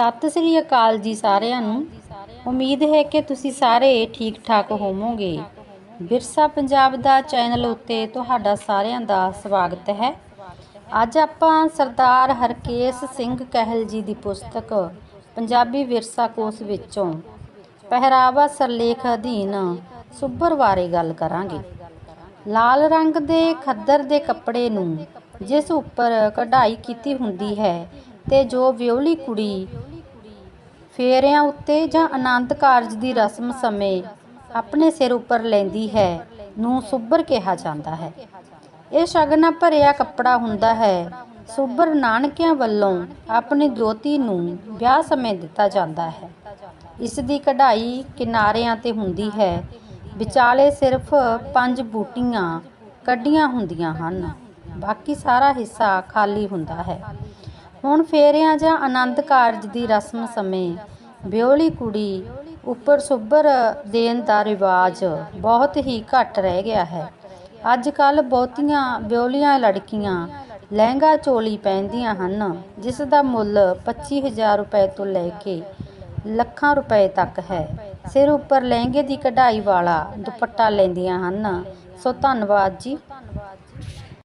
ਸਤਿ ਸ੍ਰੀ ਅਕਾਲ ਜੀ ਸਾਰਿਆਂ ਨੂੰ। ਉਮੀਦ ਹੈ ਕਿ ਤੁਸੀਂ ਸਾਰੇ ਠੀਕ ਠਾਕ ਹੋਵੋਗੇ। ਵਿਰਸਾ ਪੰਜਾਬ ਦਾ ਚੈਨਲ ਉੱਤੇ ਤੁਹਾਡਾ ਸਾਰਿਆਂ ਦਾ ਸਵਾਗਤ ਹੈ। ਅੱਜ ਆਪਾਂ ਸਰਦਾਰ ਹਰਕੇਸ਼ ਸਿੰਘ ਕਹਿਲ ਜੀ ਦੀ ਪੁਸਤਕ ਪੰਜਾਬੀ ਵਿਰਸਾ ਕੋਸ਼ ਵਿੱਚੋਂ ਪਹਿਰਾਵਾ ਸਰਲੇਖ ਅਧੀਨ ਸੁੱਭਰ ਬਾਰੇ ਗੱਲ ਕਰਾਂਗੇ। ਲਾਲ ਰੰਗ ਦੇ ਖੱਦਰ ਦੇ ਕੱਪੜੇ ਨੂੰ ਜਿਸ ਉੱਪਰ ਕਢਾਈ ਕੀਤੀ ਹੁੰਦੀ ਹੈ ਤੇ ਜੋ ਵਿਉਲੀ ਕੁੜੀ ਫੇਰਿਆਂ ਉੱਤੇ ਜਾਂ ਆਨੰਦ ਕਾਰਜ ਦੀ ਰਸਮ ਸਮੇਂ ਆਪਣੇ ਸਿਰ ਉੱਪਰ ਲੈਂਦੀ ਹੈ, ਨੂੰ ਸੁੱਬਰ ਕਿਹਾ ਜਾਂਦਾ ਹੈ। ਇਹ ਸ਼ਗਨਾ ਭਰਿਆ ਕੱਪੜਾ ਹੁੰਦਾ ਹੈ। ਸੁੱਭਰ ਨਾਨਕਿਆਂ ਵੱਲੋਂ ਆਪਣੀ ਦੋਤੀ ਨੂੰ ਵਿਆਹ ਸਮੇਂ ਦਿੱਤਾ ਜਾਂਦਾ ਹੈ। ਇਸ ਦੀ ਕਢਾਈ ਕਿਨਾਰਿਆਂ ਤੇ ਹੁੰਦੀ ਹੈ। ਵਿਚਾਲੇ ਸਿਰਫ ਪੰਜ ਬੂਟੀਆਂ ਕੱਢੀਆਂ ਹੁੰਦੀਆਂ ਹਨ। ਬਾਕੀ ਸਾਰਾ ਹਿੱਸਾ ਖਾਲੀ ਹੁੰਦਾ ਹੈ। ਹੁਣ ਫੇਰਿਆਂ ਜਾਂ ਆਨੰਦ ਕਾਰਜ ਦੀ ਰਸਮ ਸਮੇਂ ਵਿਉਲੀ ਕੁੜੀ ਉੱਪਰ ਸੁੱਭਰ ਦੇਣ ਦਾ ਰਿਵਾਜ ਬਹੁਤ ਹੀ ਘੱਟ ਰਹਿ ਗਿਆ ਹੈ। ਅੱਜ ਕੱਲ ਬਹੁਤੀਆਂ ਵਿਉਲੀਆਂ ਲੜਕੀਆਂ ਲਹਿੰਗਾ ਚੋਲੀ ਪਹਿਨਦੀਆਂ ਹਨ, ਜਿਸ ਦਾ ਮੁੱਲ 25000 ਰੁਪਏ ਤੋਂ ਲੈ ਕੇ ਲੱਖਾਂ ਰੁਪਏ ਤੱਕ ਹੈ। ਸਿਰ ਉੱਪਰ ਲਹਿੰਗੇ ਦੀ ਕਢਾਈ ਵਾਲਾ ਦੁਪੱਟਾ ਲੈਂਦੀਆਂ ਹਨ। ਸੋ ਧੰਨਵਾਦ ਜੀ।